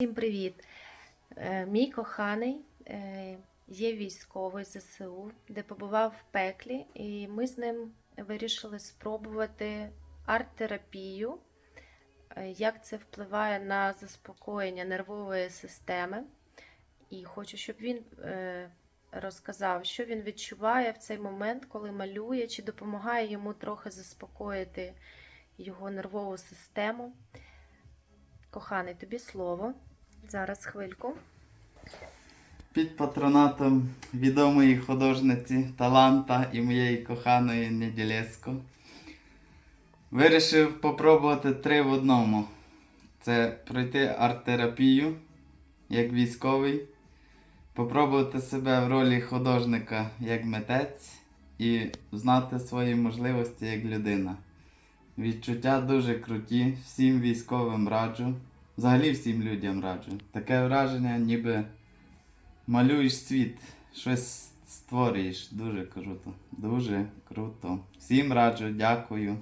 Всім привіт! Е, Мій коханий е, є військовий ЗСУ, де побував в пеклі, і ми з ним вирішили спробувати арт-терапію, е, як це впливає на заспокоєння нервової системи. І хочу, щоб він розказав, що він відчуває в цей момент, коли малює, чи допомагає йому трохи заспокоїти його нервову систему. Коханий, тобі слово. Зараз хвильку. Під патронатом відомої художниці Таланта і моєї коханої Неділеско вирішив попробувати три в одному. Це пройти арт-терапію як військовий, попробувати себе в ролі художника як митець і знати свої можливості як людина. Відчуття дуже круті, всім військовим раджу. Взагалі всім людям раджу. Таке враження, ніби малюєш світ, щось створюєш. Дуже круто. Дуже круто. Всім раджу, дякую.